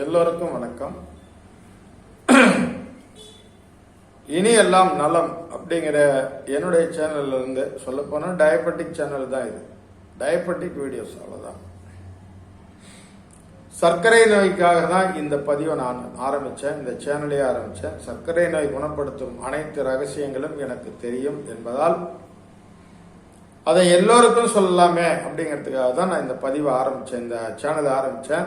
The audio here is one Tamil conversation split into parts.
எல்லோருக்கும் வணக்கம். இனி எல்லாம் நலம் அப்படிங்கிற என்னுடைய சேனல்ல இருந்து சொல்ல போனா டயபெட்டிக் சேனல் தான் இது. டயபெட்டிக் வீடியோஸ் அவ்வளவுதான். சர்க்கரை நோய்க்காக தான் இந்த பதிவை நான் ஆரம்பித்தேன். இந்த சேனலே ஆரம்பித்தேன். சர்க்கரை நோய் குணப்படுத்தும் அனைத்து ரகசியங்களும் எனக்கு தெரியும் என்பதால் அதை எல்லோருக்கும் சொல்லலாமே அப்படிங்கிறதுக்காக தான் நான் இந்த பதிவை ஆரம்பித்தேன். இந்த சேனலை ஆரம்பித்தேன்.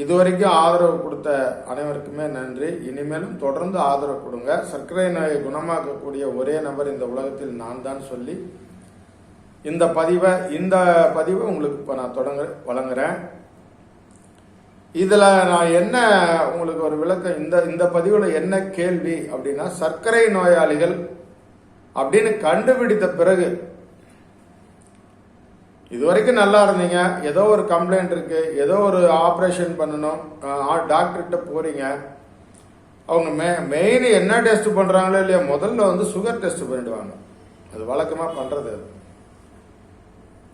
இதுவரைக்கும் ஆதரவு கொடுத்த அனைவருக்குமே நன்றி. இனிமேலும் தொடர்ந்து ஆதரவு கொடுங்க. சர்க்கரை நோயை குணமாக்கக்கூடிய ஒரே நபர் இந்த உலகத்தில் நான் தான் சொல்லி இந்த பதிவை இந்த பதிவை உங்களுக்கு இப்போ நான் தொடங்க வழங்குறேன். இதில் நான் என்ன உங்களுக்கு ஒரு விளக்கம் இந்த இந்த பதிவில் என்ன கேள்வி அப்படின்னா சர்க்கரை நோயாளிகள் அப்படின்னு கண்டுபிடித்த பிறகு இது வரைக்கும் நல்லா இருந்தீங்க. ஏதோ ஒரு கம்ப்ளைண்ட் இருக்கு. ஏதோ ஒரு ஆப்ரேஷன் பண்ணணும். டாக்டர்கிட்ட போறீங்க. அவங்க மெ மெயின் என்ன டெஸ்ட் பண்ணுறாங்களோ இல்லையா முதல்ல வந்து சுகர் டெஸ்ட் பண்ணிடுவாங்க. அது வழக்கமாக பண்ணுறது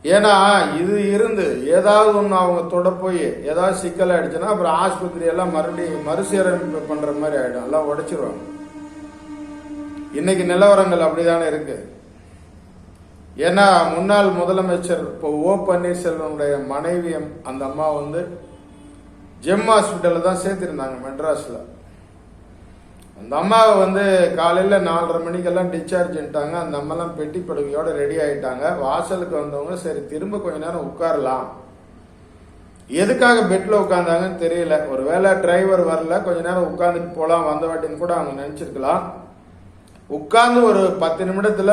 ஏன்னா இது இருந்து ஏதாவது ஒன்று அவங்க தொட போய் ஏதாவது சிக்கல் ஆயிடுச்சுன்னா அப்புறம் ஆஸ்பத்திரி எல்லாம் மறுபடியும் மறுசீரமைப்பு பண்ணுற மாதிரி ஆகிடும் எல்லாம் உடைச்சிருவாங்க. இன்னைக்கு நிலவரங்கள் அப்படிதானே இருக்குது ஏன்னா முன்னாள் முதலமைச்சர் இப்போ ஓ பன்னீர்செல்வனுடைய மனைவி அந்த அம்மா வந்து ஜெம் ஹாஸ்பிட்டலில் தான் சேர்த்துருந்தாங்க மெட்ராஸில். அந்த அம்மாவை வந்து காலையில் நாலரை மணிக்கெல்லாம் டிஸ்சார்ஜ்ட்டாங்க அந்த அம்மாலாம் பெட்டி படுக்கையோட ரெடி ஆகிட்டாங்க வாசலுக்கு வந்தவங்க சரி திரும்ப கொஞ்ச நேரம் உட்காரலாம். எதுக்காக பெட்டில் உட்காந்தாங்கன்னு தெரியல. ஒருவேளை டிரைவர் வரல கொஞ்ச நேரம் உட்காந்துட்டு போகலாம் வந்த வாட்டின்னு கூட அவங்க நினச்சிருக்கலாம். உட்கார்ந்து ஒரு பத்து நிமிடத்தில்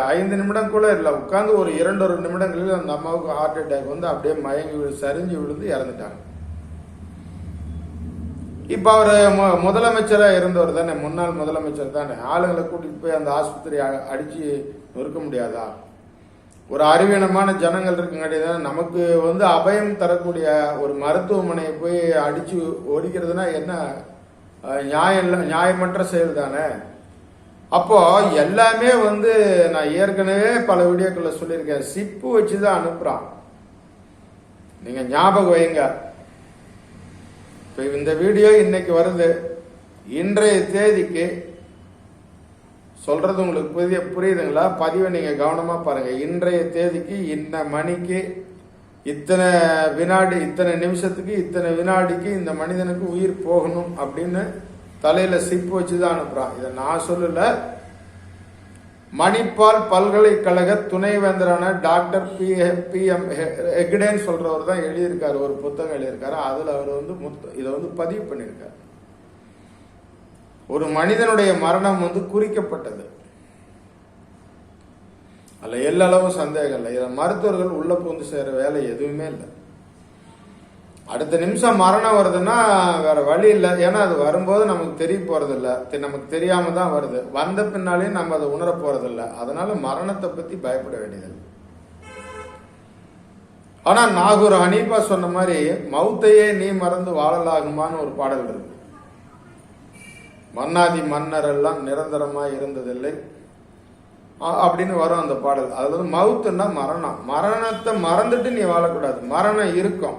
ஐந்து நிமிடம் கூட இல்லை. உட்கார்ந்து ஒரு இரண்டு ஒரு நிமிடங்களில் அந்த அம்மாவுக்கு ஹார்ட் அட்டாக் வந்து அப்படியே மயங்கி விழு- சரிஞ்சு விழுந்து இறந்துட்டாங்க. இப்போ அவர் முதலமைச்சராக இருந்தவர் தானே முன்னாள் முதலமைச்சர் தானே. ஆளுங்களை கூட்டிகிட்டு போய் அந்த ஆஸ்பத்திரி அடித்து நொறுக்க முடியாதா? ஒரு அறிவீனமான ஜனங்கள் இருக்குங்காட்டி தானே நமக்கு வந்து அபயம் தரக்கூடிய ஒரு மருத்துவமனையை போய் அடித்து ஒடிக்கிறதுனா என்ன? நியாயம் இல்ல நியாயமற்ற செயல் தானே. அப்போ எல்லாமே வந்து நான் ஏற்கனவே பல வீடியோக்களை சொல்லியிருக்கேன். சிப்பு வச்சு தான் அனுப்புகிறான் நீங்கள் ஞாபகம் வைங்க. இப்போ இந்த வீடியோ இன்னைக்கு வருது. இன்றைய தேதிக்கு சொல்றது உங்களுக்கு புதிய புரியுதுங்களா? பதிவை நீங்கள் கவனமாக பாருங்கள் இன்றைய தேதிக்கு இன்ன மணிக்கு இத்தனை வினாடி இத்தனை நிமிஷத்துக்கு இத்தனை வினாடிக்கு இந்த மனிதனுக்கு உயிர் போகணும் அப்படின்னு தலையில சிப்பு வச்சு தான் அனுப்புறான். இதை நான் சொல்லல. மணிப்பால் பல்கலைக்கழக துணைவேந்தரான டாக்டர் பி பி எம் ஹெக்டேன்னு சொல்றவர் தான் எழுதியிருக்காரு. ஒரு புத்தகம் எழுதியிருக்காரு. அதுல அவர் வந்து முத்த- இதை வந்து பதிவு பண்ணியிருக்காரு. ஒரு மனிதனுடைய மரணம் வந்து குறிக்கப்பட்டது. அதுல எல்லளவும் சந்தேகம் இல்லை. இதை மருத்துவர்கள் உள்ள புகுந்து சேர வேலை எதுவுமே இல்லை. அடுத்த நிமிஷம் மரணம் வருதுன்னா வேற வழி இல்லை. ஏன்னா அது வரும்போது நமக்கு தெரிய போறது இல்லை நமக்கு தெரியாம தான் வருது. வந்த பின்னாலே நம்ம அதை உணர போறது இல்ல அதனால மரணத்தை பத்தி பயப்பட வேண்டியது ஆனா நாகூர் ஹனீஃபா சொன்ன மாதிரி மௌத்தையே நீ மறந்து வாழலாகுமான்னு ஒரு பாடல் இருக்கு. மன்னாதி மன்னர் எல்லாம் நிரந்தரமா இருந்ததில்லை. அப்படின்னு வரும் அந்த பாடல். அதுல வந்து மவுத்துன்னா மரணம். மரணத்தை மறந்துட்டு நீ வாழக்கூடாது. மரணம் இருக்கும்.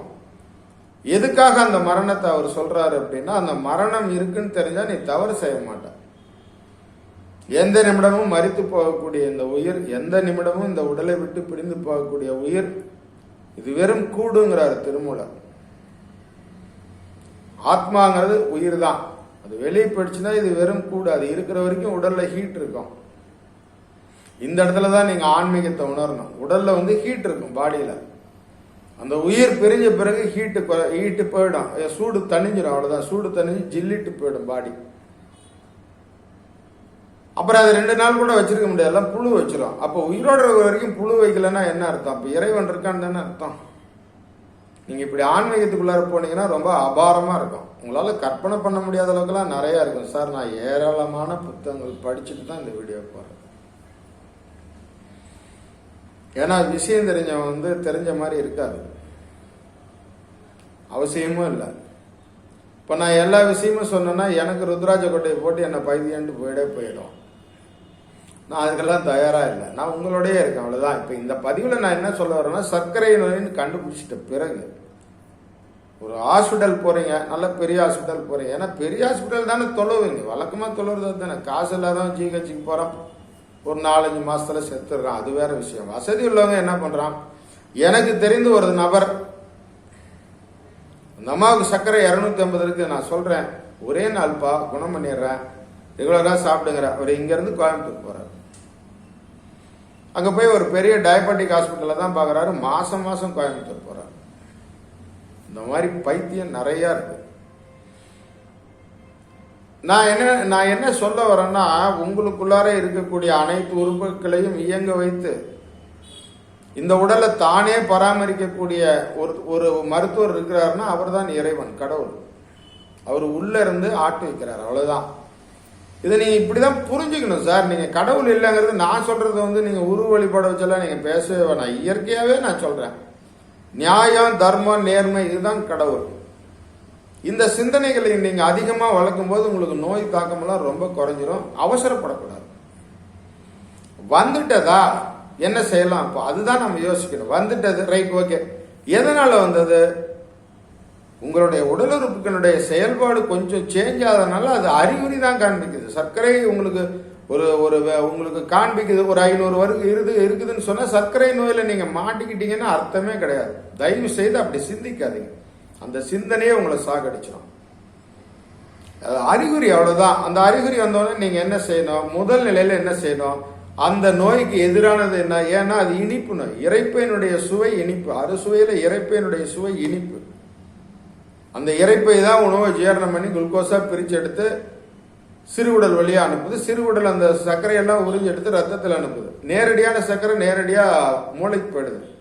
எதுக்காக அந்த மரணத்தை அவர் சொல்றாரு அப்படின்னா அந்த மரணம் இருக்குன்னு தெரிஞ்சா நீ தவறு செய்ய மாட்ட. எந்த நிமிடமும் மறித்து போகக்கூடிய இந்த உயிர் எந்த நிமிடமும் இந்த உடலை விட்டு பிரிந்து போகக்கூடிய உயிர் இது வெறும் கூடுங்கிறார் திருமூலர். ஆத்மாங்கிறது உயிர் தான் அது வெளியே போயிடுச்சுன்னா இது வெறும் கூடு. அது இருக்கிற வரைக்கும் உடல்ல ஹீட் இருக்கும். இந்த இடத்துல தான் நீங்க ஆன்மீகத்தை உணரணும். உடல்ல வந்து ஹீட் இருக்கும் பாடியில அந்த உயிர் பிரிஞ்ச பிறகு ஹீட்டு ஹீட்டு போயிடும். சூடு தணிஞ்சிடும் அவ்வளோதான் சூடு தணிஞ்சு ஜில்லிட்டு போயிடும் பாடி. அப்புறம் அது ரெண்டு நாள் கூட வச்சிருக்க முடியாது. எல்லாம் புழு வச்சிடும் அப்போ உயிரோட இருக்கிற வரைக்கும் புழு வைக்கலன்னா என்ன அர்த்தம்? அப்போ இறைவன் இருக்கான்னு தானே அர்த்தம். நீங்கள் இப்படி ஆன்மீகத்துக்குள்ளார போனீங்கன்னா ரொம்ப அபாரமாக இருக்கும். உங்களால் கற்பனை பண்ண முடியாத அளவுக்குலாம் நிறையா இருக்கும். சார் நான் ஏராளமான புத்தகங்கள் படிச்சுட்டு தான் இந்த வீடியோ போகிறேன் ஏன்னா விஷயம் தெரிஞ்சவன் வந்து தெரிஞ்ச மாதிரி இருக்காது. அவசியமும் இல்லை. இப்போ நான் எல்லா விஷயமும் சொன்னேன்னா எனக்கு ருத்ராஜ கோட்டையை போட்டு என்னை பைத்தியன்ட்டு போயிடே போயிடும். நான் அதுக்கெல்லாம் தயாராக இல்லை. நான் உங்களோடய இருக்கேன் அவ்வளோதான் இப்போ இந்த பதிவில் நான் என்ன சொல்ல வரேன்னா சர்க்கரை நோயின்னு கண்டுபிடிச்சிட்ட பிறகு ஒரு ஹாஸ்பிட்டல் போகிறீங்க நல்ல பெரிய ஹாஸ்பிட்டல் போகிறீங்க ஏன்னா பெரிய ஹாஸ்பிட்டல் தானே தொழுவீங்க. வழக்கமாக தொழுறது தானே. காசு இல்லாதவன் ஜிஹெச்சுக்கு போகிறான் ஒரு நாலஞ்சு மாசத்துல செத்துடுறான். அது வேற விஷயம். வசதி உள்ளவங்க என்ன பண்றான்? எனக்கு தெரிந்து ஒரு நபர் அந்த அம்மாவுக்கு சர்க்கரை இரநூத்தி ஐம்பது இருக்கு நான் சொல்றேன். ஒரே நாள்ப்பா குணம் பண்ணிடுறேன். ரெகுலரா சாப்பிடுங்கிற. அவர் இங்க இருந்து கோயம்புத்தூர் போறாரு. அங்க போய் ஒரு பெரிய டயபெட்டிக் ஹாஸ்பிட்டலில் தான் பாக்குறாரு. மாசம் மாசம் கோயம்புத்தூர் போறாரு. இந்த மாதிரி பைத்தியம் நிறைய இருக்கு. நான் என்ன நான் என்ன சொல்ல வரேன்னா உங்களுக்குள்ளார இருக்கக்கூடிய அனைத்து உறுப்புகளையும் இயங்க வைத்து இந்த உடலை தானே பராமரிக்கக்கூடிய ஒரு ஒரு மருத்துவர் இருக்கிறாருன்னா அவர் தான் இறைவன் கடவுள். அவர் உள்ளே இருந்து ஆட்டு வைக்கிறார் அவ்வளோதான் இதை நீங்கள் இப்படி தான் புரிஞ்சுக்கணும் சார். நீங்கள் கடவுள் இல்லைங்கிறது நான் சொல்கிறத வந்து நீங்கள் உரு வழிபாட வச்செல்லாம் நீங்கள் பேசவே வேணாம். இயற்கையாகவே நான் சொல்கிறேன் நியாயம் தர்மம் நேர்மை இதுதான் கடவுள். இந்த சிந்தனைகளை நீங்கள் அதிகமாக வளர்க்கும் போது உங்களுக்கு நோய் தாக்கமெல்லாம் ரொம்ப குறைஞ்சிரும். அவசரப்படக்கூடாது. வந்துட்டதா? என்ன செய்யலாம்? அப்போ அதுதான் நம்ம யோசிக்கணும். வந்துட்டது ரைட் ஓகே. எதனால் வந்தது? உங்களுடைய உடல் உறுப்புகளுடைய செயல்பாடு கொஞ்சம் சேஞ்ச் ஆகிறதுனால அது அறிகுறி தான் காண்பிக்குது. சர்க்கரை உங்களுக்கு ஒரு ஒரு உங்களுக்கு காண்பிக்குது. ஒரு ஐநூறு வரைக்கும் இருந்து இருக்குதுன்னு சொன்னால் சர்க்கரை நோயில் நீங்கள் மாட்டிக்கிட்டீங்கன்னா அர்த்தமே கிடையாது. தயவு செய்து அப்படி சிந்திக்காதீங்க. அந்த சிந்தனையே உங்களை சாகடிச்சிடும் அது அறிகுறி அவ்வளவுதான். அந்த அறிகுறி வந்தோடனே நீங்க என்ன செய்யணும்? முதல் நிலையில என்ன செய்யணும்? அந்த நோய்க்கு எதிரானது என்ன? ஏன்னா அது இனிப்பு நோய். இறைப்பையினுடைய சுவை இனிப்பு. அறுசுவையில இறைப்பையினுடைய சுவை இனிப்பு. அந்த இறைப்பை தான் உணவை ஜீரணம் பண்ணி குளுக்கோஸா பிரிச்சு எடுத்து சிறுகுடல் வழியா அனுப்புது. சிறுகுடல் அந்த சர்க்கரையெல்லாம் உறிஞ்செடுத்து ரத்தத்தில் அனுப்புது. நேரடியான சர்க்கரை நேரடியா மூளைக்கு போயிடுது.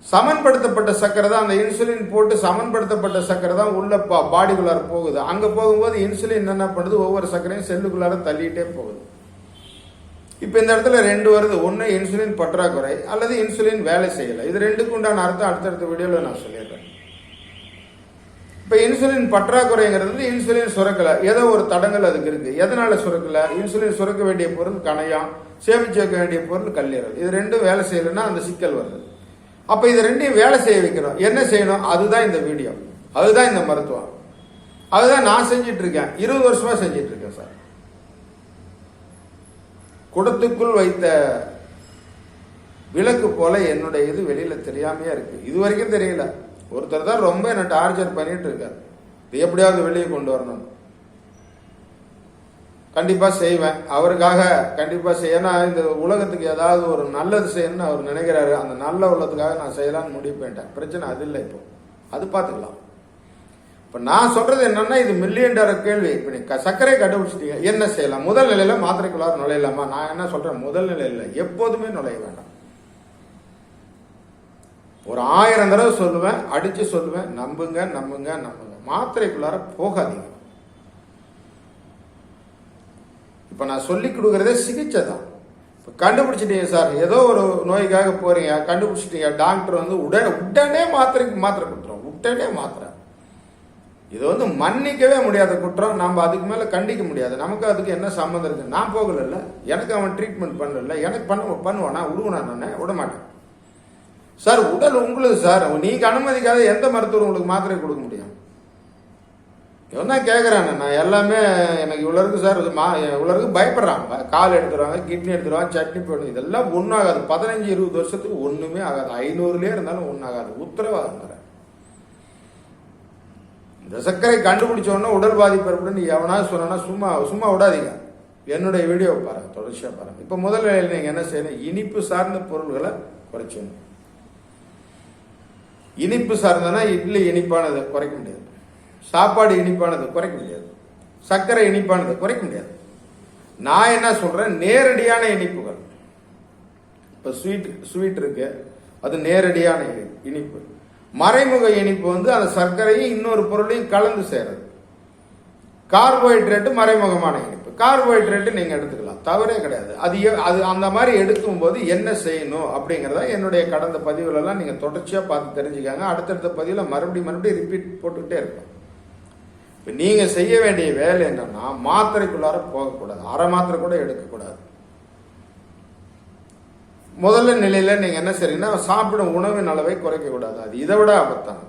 சமன்படுத்தப்பட்ட சக்கரை தான் அந்த இன்சுலின் போட்டு சமன்படுத்தப்பட்ட சக்கரை தான் உள்ள பா- பாடிக்குள்ளார போகுது. அங்க போகும்போது இன்சுலின் என்ன பண்ணுது? ஒவ்வொரு சக்கரையும் செல்லுக்குள்ளார தள்ளிட்டே போகுது. இப்போ இந்த இடத்துல ரெண்டு வருது. ஒன்று இன்சுலின் பற்றாக்குறை அல்லது இன்சுலின் வேலை செய்யல. இது ரெண்டுக்கு உண்டான அர்த்தம் அடுத்தடுத்த வீடியோவில் நான் சொல்லிடுறேன். இப்ப இன்சுலின் பற்றாக்குறைங்கிறது இன்சுலின் சுரக்கல. ஏதோ ஒரு தடங்கள் அதுக்கு இருக்கு. எதனால சுரக்கல? இன்சுலின் சுரக்க வேண்டிய பொருள் கணையம் சேமிச்சு வைக்க வேண்டிய பொருள் கல்லீரல். இது ரெண்டும் வேலை செய்யலைன்னா அந்த சிக்கல் வருது. அப்ப இது ரெண்டையும் வேலை செய்ய வைக்கணும். என்ன செய்யணும்? அதுதான் இந்த வீடியோ. அதுதான் இந்த மருத்துவம். அதுதான் நான் செஞ்சிட்டு இருக்கேன் இருபது வருஷமா செஞ்சிட்டு இருக்கேன் சார். குடத்துக்குள் வைத்த விளக்கு போல என்னுடைய இது வெளியில தெரியாமையே இருக்கு. இது வரைக்கும் தெரியல. ஒருத்தர் தான் ரொம்ப என்ன டார்ச்சர் பண்ணிட்டு இருக்காரு இது எப்படியாவது வெளியே கொண்டு வரணும் கண்டிப்பாக செய்வேன். அவருக்காக கண்டிப்பாக செய்ய ஏன்னா இந்த உலகத்துக்கு ஏதாவது ஒரு நல்லது செய்யணும்னு அவர் நினைக்கிறாரு. அந்த நல்ல உள்ளத்துக்காக நான் செய்யலாம்னு முடிவு பண்ணிட்டேன். பிரச்சனை அது இல்லை இப்போ. அது பார்த்துக்கலாம் இப்போ நான் சொல்றது என்னன்னா இது மில்லியன் டாலர் கேள்வி. இப்போ நீ சர்க்கரை கண்டுபிடிச்சிட்டீங்க. என்ன செய்யலாம்? முதல் நிலையில மாத்திரைக்குள்ளார நுழையலாமா? நான் என்ன சொல்றேன்? முதல் நிலையில எப்போதுமே நுழைய வேண்டாம். ஒரு ஆயிரம் தடவை சொல்லுவேன் அடிச்சு சொல்லுவேன். நம்புங்க நம்புங்க நம்புங்க. மாத்திரைக்குள்ளார போகாதீங்க. இப்போ நான் சொல்லி கொடுக்குறதே சிகிச்சை தான். இப்போ கண்டுபிடிச்சிட்டீங்க சார். ஏதோ ஒரு நோய்க்காக போகிறீங்க கண்டுபிடிச்சிட்டீங்க. டாக்டர் வந்து உடனே உடனே மாத்திரைக்கு மாத்திரை கொடுத்துரும். உடனே மாத்திரை. இது வந்து மன்னிக்கவே முடியாத குற்றம். நம்ம அதுக்கு மேலே கண்டிக்க முடியாது. நமக்கு அதுக்கு என்ன சம்மந்தம் இருக்கு? நான் போகல எனக்கு அவன் ட்ரீட்மெண்ட் பண்ணல. எனக்கு பண்ண பண்ணுவானா? விடுவனா நானே விட மாட்டேன் சார் உடல் உங்களுக்கு சார். நீங்கள் அனுமதிக்காத எந்த மருத்துவர் உங்களுக்கு மாத்திரை கொடுக்க முடியும்? என்ன கேட்குறாங்க நான் எல்லாமே எனக்கு இவ்வளோ இருக்கு சார் இது மா இவ்வளோ இருக்கு பயப்படுறாங்க கால் எடுத்துருவாங்க கிட்னி எடுத்துருவாங்க சட்னி போடும் இதெல்லாம் ஒன்றும் ஆகாது. பதினஞ்சு இருபது வருஷத்துக்கு ஒன்றுமே ஆகாது. ஐநூறுலேயே இருந்தாலும் ஒன்றும் ஆகாது. உத்தரவாதம் இந்த சர்க்கரை கண்டுபிடிச்ச உடனே உடல் பாதிப்பு ஏற்படுன்னு எவனாவது சொன்னா சும்மா சும்மா விடாதீங்க. என்னுடைய வீடியோ பாருங்கள் தொடர்ச்சியாக பாருங்கள் இப்போ முதல்ல நீங்கள் என்ன செய்யணும்? இனிப்பு சார்ந்த பொருள்களை குறைச்சணும் இனிப்பு சார்ந்தனா இட்லி இனிப்பானது குறைக்க முடியாது. சாப்பாடு இனிப்பானது குறைக்க முடியாது. சர்க்கரை இனிப்பானது குறைக்க முடியாது. நான் என்ன சொல்றேன்? நேரடியான இனிப்புகள். இப்ப ஸ்வீட் ஸ்வீட் இருக்கு. அது நேரடியான இனிப்பு. மறைமுக இனிப்பு வந்து அந்த சர்க்கரையும் இன்னொரு பொருளையும் கலந்து சேர்றது கார்போஹைட்ரேட்டு மறைமுகமான இனிப்பு. கார்போஹைட்ரேட்டு நீங்கள் எடுத்துக்கலாம். தவறே கிடையாது. அது அது அந்த மாதிரி எடுக்கும் போது என்ன செய்யணும் அப்படிங்கிறத என்னுடைய கடந்த பதிவுலலாம் நீங்கள் தொடர்ச்சியாக பார்த்து தெரிஞ்சுக்காங்க. அடுத்தடுத்த பதிவில் மறுபடியும் மறுபடியும் ரிப்பீட் போட்டுக்கிட்டே இருக்கும் இப்போ நீங்கள் செய்ய வேண்டிய வேலை என்னன்னா மாத்திரைக்குள்ளார போகக்கூடாது. அரை மாத்திரை கூட எடுக்கக்கூடாது. முதல்ல நிலையில் நீங்கள் என்ன செய்றீங்கன்னா சாப்பிடும் உணவின் அளவை குறைக்கக்கூடாது. அது இதை விட ஆபத்தானது.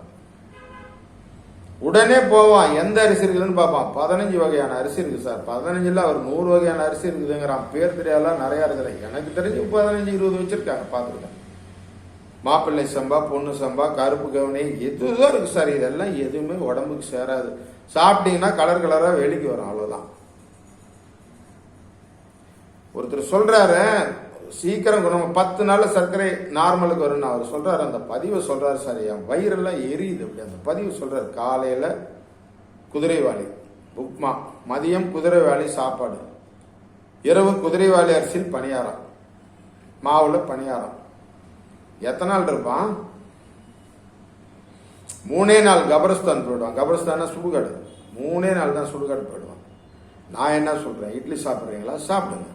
உடனே போவான் எந்த அரிசி இருக்குதுன்னு பார்ப்பான். பதினஞ்சு வகையான அரிசி இருக்குது சார். பதினஞ்சில் அவர் நூறு வகையான அரிசி இருக்குதுங்கிறான். பேர் தெரியாதெல்லாம் நிறையா இருக்குது எனக்கு தெரிஞ்சு பதினஞ்சு இருபது வச்சுருக்காங்க பார்த்துருக்கேன். மாப்பிள்ளை சம்பா பொண்ணு சம்பா கருப்பு கவுனி எதுதான் இருக்கு சார். இதெல்லாம் எதுவுமே உடம்புக்கு சேராது. சாப்பிட்டீங்கன்னா கலர் கலராக வெளிக்கு வரும் அவ்வளோதான் ஒருத்தர் சொல்கிறாரு சீக்கிரம் குணம் பத்து நாள் சர்க்கரை நார்மலுக்கு வரும்னு அவர் சொல்கிறாரு அந்த பதிவை சொல்கிறாரு சார். என் வயிறெல்லாம் எரியுது அப்படி. அந்த பதிவு சொல்கிறார் காலையில் குதிரைவாளி உப்மா மதியம் குதிரைவாளி சாப்பாடு. இரவு குதிரைவாளி அரிசியில் பணியாரம். மாவுல பணியாரம். எத்தனை நாள் இருப்பான்? மூணே நாள் கபரஸ்தான் போயிடுவான். கபரஸ்தானா சுடுகாடு. மூணே நாள் தான் சுடுகாடு போயிடுவான். நான் என்ன சொல்றேன்? இட்லி சாப்பிட்றீங்களா? சாப்பிடுங்க.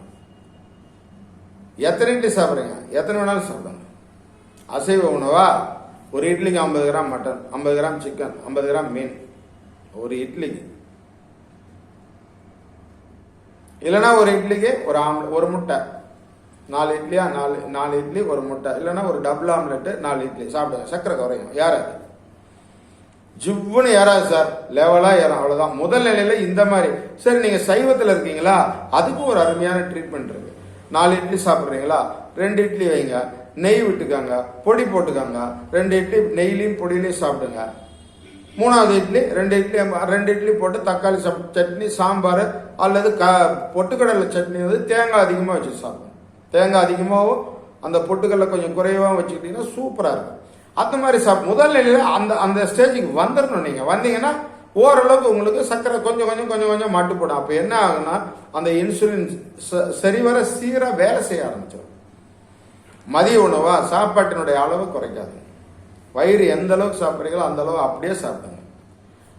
எத்தனை இட்லி சாப்பிட்றீங்க? எத்தனை வேணாலும் சாப்பிடுங்க. அசைவ உணவா? ஒரு இட்லிக்கு ஐம்பது கிராம் மட்டன் ஐம்பது கிராம் சிக்கன் ஐம்பது கிராம் மீன். ஒரு இட்லிக்கு. இல்லைன்னா ஒரு இட்லிக்கு ஒரு ஆம்ல ஒரு முட்டை. நாலு இட்லியா? நாலு நாலு இட்லி ஒரு முட்டை. இல்லைன்னா ஒரு டபுள் ஆம்லெட்டு நாலு இட்லி. சாப்பிடுங்க. சக்கரை குறையும். ஏறாது. ஜிவ்வுன்னு ஏறாது சார் லெவலாக ஏறும். அவ்வளோதான் முதல் நிலையில் இந்த மாதிரி. சரி நீங்கள் சைவத்தில் இருக்கீங்களா? அதுக்கும் ஒரு அருமையான ட்ரீட்மெண்ட் இருக்கு. நாலு இட்லி சாப்பிட்றீங்களா? ரெண்டு இட்லி வைங்க. நெய் விட்டுக்காங்க. பொடி போட்டுக்காங்க. ரெண்டு இட்லி நெய்லையும் பொடியிலையும் சாப்பிடுங்க. மூணாவது இட்லி ரெண்டு இட்லி ரெண்டு இட்லி போட்டு தக்காளி சப் சட்னி சாம்பார் அல்லது க பொட்டுக்கடலை சட்னி வந்து தேங்காய் அதிகமாக வச்சு சாப்பிடுங்க. தேங்காய் அதிகமாகவும் அந்த பொட்டுக்கடலை கொஞ்சம் குறைவாகவும் வச்சுக்கிட்டீங்கன்னா சூப்பராக இருக்கும். அந்த மாதிரி சாப் முதல் நிலையில் அந்த அந்த ஸ்டேஜுக்கு வந்துடணும் நீங்கள் வந்தீங்கன்னா ஓரளவுக்கு உங்களுக்கு சர்க்கரை கொஞ்சம் கொஞ்சம் கொஞ்சம் கொஞ்சம் மாட்டு போடும் அப்போ என்ன ஆகுன்னா அந்த இன்சுலின் ச- சரிவர சீராக வேலை செய்ய ஆரம்பிச்சிடும். மதிய உணவா சாப்பாட்டினுடைய அளவு குறைக்காது. வயிறு எந்த அளவுக்கு சாப்பிட்றீங்களோ அந்த அளவு அப்படியே சாப்பிடுங்க.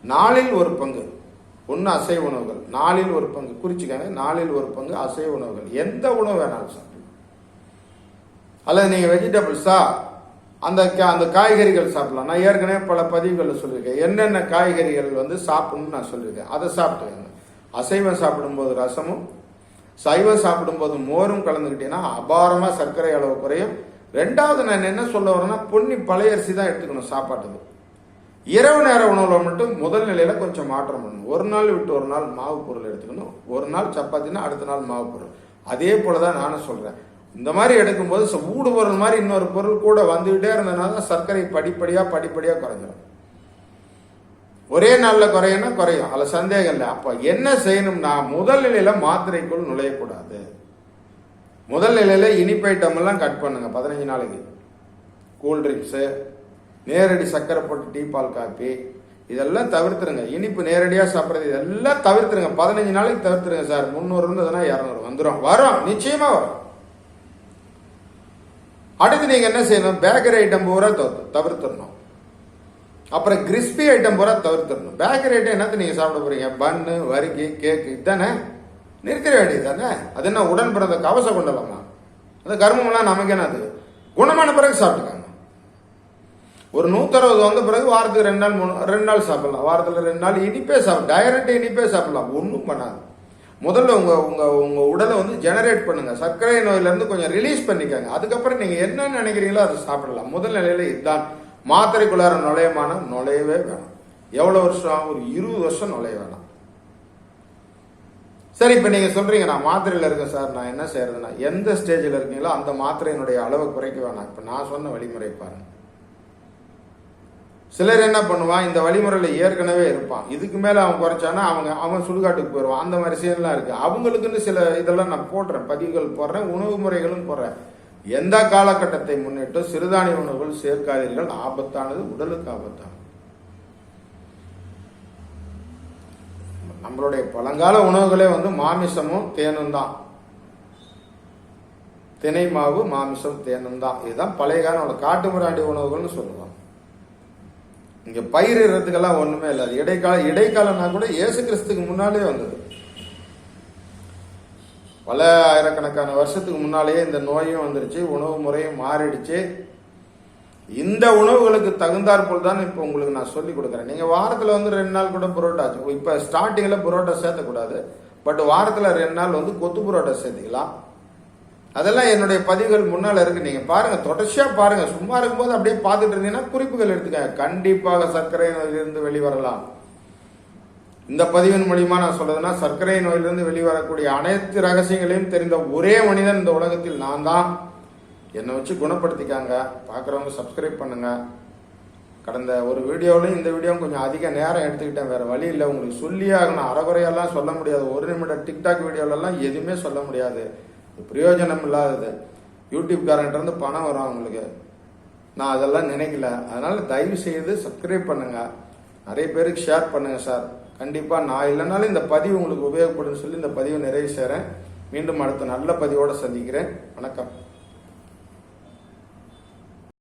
நாளில் ஒரு பங்கு. ஒன்று அசைவ உணவுகள். நாளில் ஒரு பங்கு. குறிச்சிக்காங்க. நாளில் ஒரு பங்கு அசைவ உணவுகள். எந்த உணவு வேணாலும் சாப்பிடுங்க. அல்லது நீங்கள் வெஜிடபிள்ஸா அந்த கா- அந்த காய்கறிகள் சாப்பிடலாம். நான் ஏற்கனவே பல பதிவுகளில் சொல்லியிருக்கேன். என்னென்ன காய்கறிகள் வந்து சாப்பிடணும்னு நான் சொல்லியிருக்கேன். அதை சாப்பிட்டுக்கங்க. அசைவம் சாப்பிடும்போது ரசமும் சைவம் சாப்பிடும்போது மோரும் கலந்துக்கிட்டீங்கன்னா அபாரமாக சர்க்கரை அளவு குறையும். ரெண்டாவது நான் என்ன சொல்ல வரேன்னா பொன்னி பழைய அரிசி தான் எடுத்துக்கணும் சாப்பாட்டுக்கு. இரவு நேர உணவில் மட்டும் முதல் நிலையில் கொஞ்சம் மாற்றம் பண்ணணும். ஒரு நாள் விட்டு ஒரு நாள் மாவு பொருள் எடுத்துக்கணும். ஒரு நாள் சப்பாத்தினா அடுத்த நாள் மாவு பொருள். அதே போல தான் நானும் சொல்கிறேன் இந்த மாதிரி எடுக்கும்போது ஊடு பொருள் மாதிரி இன்னொரு பொருள் கூட வந்துகிட்டே இருந்ததுனால தான் சர்க்கரை படிப்படியாக படிப்படியாக குறைஞ்சிடும் ஒரே நாளில் குறையணும் குறையும். அதில் சந்தேகம் இல்லை. அப்போ என்ன செய்யணும்னா முதல் நிலையில் மாத்திரைக்குள் நுழையக்கூடாது. முதல் நிலையில் இனிப்பு ஐட்டமெல்லாம் கட் பண்ணுங்கள் பதினஞ்சு நாளைக்கு. கூல்ட்ரிங்க்ஸு நேரடி சர்க்கரை போட்டு டீ பால் காப்பி இதெல்லாம் தவிர்த்துருங்க. இனிப்பு நேரடியாக சாப்பிட்றது இதெல்லாம் தவிர்த்துருங்க. பதினஞ்சு நாளைக்கு தவிர்த்துருங்க சார். முந்நூறு இருந்ததுன்னா இரநூறு. வந்துடும் வரும். நிச்சயமாக வரும். அடுத்து நீங்க என்ன செய்யணும்? பேக்கரி ஐட்டம் பூரா தவிர்த்து- தவிர்த்துடணும். அப்புறம் கிறிஸ்பி ஐட்டம் பூரா தவிர்த்துடணும். பேக்கரி ஐட்டம் என்னத்த நீங்க சாப்பிட போறீங்க? பன்னு வரிக்கி கேக்கு இதானே? நிறுத்திட வேண்டியது தானே அது என்ன உடன் பிறந்த கவச கொண்டலாமா அந்த கர்மம்லாம் நமக்கு என்னது? குணமான பிறகு சாப்பிட்டுக்காங்க. ஒரு நூத்தறுபது வந்த பிறகு வாரத்துக்கு ரெண்டு நாள் மூணு ரெண்டு நாள் சாப்பிடலாம். வாரத்தில் ரெண்டு நாள் இனிப்பே சாப்பிடலாம் டைரக்ட் இனிப்பே சாப்பிடலாம். ஒன்றும் பண்ணாது. முதல்ல உங்கள் உங்கள் உங்கள் உடலை வந்து ஜெனரேட் பண்ணுங்கள் சர்க்கரை நோயிலேருந்து கொஞ்சம் ரிலீஸ் பண்ணிக்கோங்க. அதுக்கப்புறம் நீங்கள் என்ன நினைக்கிறீங்களோ அதை சாப்பிடலாம். முதல் நிலையில் இதுதான். மாத்திரைக்குள்ளார நுழையமான நுழையவே வேணாம். எவ்வளோ வருஷம் ஒரு இருபது வருஷம் நுழைய வேணாம். சரி இப்போ நீங்கள் சொல்கிறீங்க நான் மாத்திரையில் இருக்கேன் சார். நான் என்ன செய்யறதுன்னா எந்த ஸ்டேஜில் இருக்கீங்களோ அந்த மாத்திரையினுடைய அளவை குறைக்க வேணாம். இப்போ நான் சொன்ன வழிமுறை பாருங்கள் சிலர் என்ன பண்ணுவான் இந்த வழிமுறையில் ஏற்கனவே இருப்பான். இதுக்கு மேலே அவன் குறைச்சானா அவங்க அவன் சுடுகாட்டுக்கு போயிடுவான் அந்த மாதிரி சீன்லாம் இருக்குது அவங்களுக்குன்னு சில இதெல்லாம் நான் போடுறேன் பதிவுகள் போடுறேன் உணவு முறைகளும் போடுறேன். எந்த காலகட்டத்தை முன்னிட்டு சிறுதானிய உணவுகள் சேர்க்காதீர்கள். ஆபத்தானது உடலுக்கு ஆபத்தானது. நம்மளுடைய பழங்கால உணவுகளே வந்து மாமிசமும் தேனும் தான். தினை மாவு மாமிசம் தேனும் தான். இதுதான் பழைய காலம். காட்டுமிராண்டி உணவுகள்னு சொல்லுவாங்க இங்க பயிரிடுறதுக்கெல்லாம் ஒண்ணுமே இல்லை. அது இடைக்கால இடைக்காலம்னா கூட இயேசு கிறிஸ்துக்கு முன்னாலே வந்தது. பல ஆயிரக்கணக்கான வருஷத்துக்கு முன்னாலேயே இந்த நோயும் வந்துருச்சு உணவு முறையும் மாறிடுச்சு. இந்த உணவுகளுக்கு தகுந்தாற்போல் தான் இப்போ உங்களுக்கு நான் சொல்லி கொடுக்குறேன். நீங்கள் வாரத்தில் வந்து ரெண்டு நாள் கூட புரோட்டா இப்போ ஸ்டார்டிங்கில் புரோட்டா சேர்த்தக்கூடாது. பட் வாரத்தில் ரெண்டு நாள் வந்து கொத்து புரோட்டா சேர்த்துக்கலாம். அதெல்லாம் என்னுடைய பதிவுகள் முன்னால் இருக்கு. நீங்க பாருங்க தொடர்ச்சியா பாருங்க. சும்மா இருக்கும்போது அப்படியே பார்த்துட்டு இருந்தீங்கன்னா குறிப்புகள் எடுத்துக்கங்க. கண்டிப்பாக சர்க்கரை நோயிலிருந்து வெளிவரலாம். இந்த பதிவின் மூலியமா நான் சொல்றதுன்னா சர்க்கரை நோயிலிருந்து வெளிவரக்கூடிய அனைத்து ரகசியங்களையும் தெரிந்த ஒரே மனிதன் இந்த உலகத்தில் நான் தான். என்னை வச்சு குணப்படுத்திக்காங்க. பார்க்குறவங்க சப்ஸ்கிரைப் பண்ணுங்க. கடந்த ஒரு வீடியோவிலும் இந்த வீடியோவும் கொஞ்சம் அதிக நேரம் எடுத்துக்கிட்டேன். வேற வழி இல்லை. உங்களுக்கு சொல்லியே ஆகணும். அறகுறையெல்லாம் சொல்ல முடியாது. ஒரு நிமிடம் டிக்டாக் வீடியோலலாம் எதுவுமே சொல்ல முடியாது. பிரயோஜனம் இல்லாதது. யூடியூப்காரன்ட்ட இருந்து பணம் வரும் அவங்களுக்கு. நான் அதெல்லாம் நினைக்கல. அதனால தயவு செய்து சப்ஸ்கிரைப் பண்ணுங்க. நிறைய பேருக்கு ஷேர் பண்ணுங்க சார் கண்டிப்பா நான் இல்லைனாலும் இந்த பதிவு உங்களுக்கு உபயோகப்படும் சொல்லி இந்த பதிவை நிறைவு செய்கிறேன் மீண்டும் அடுத்த நல்ல பதிவோடு சந்திக்கிறேன். வணக்கம்.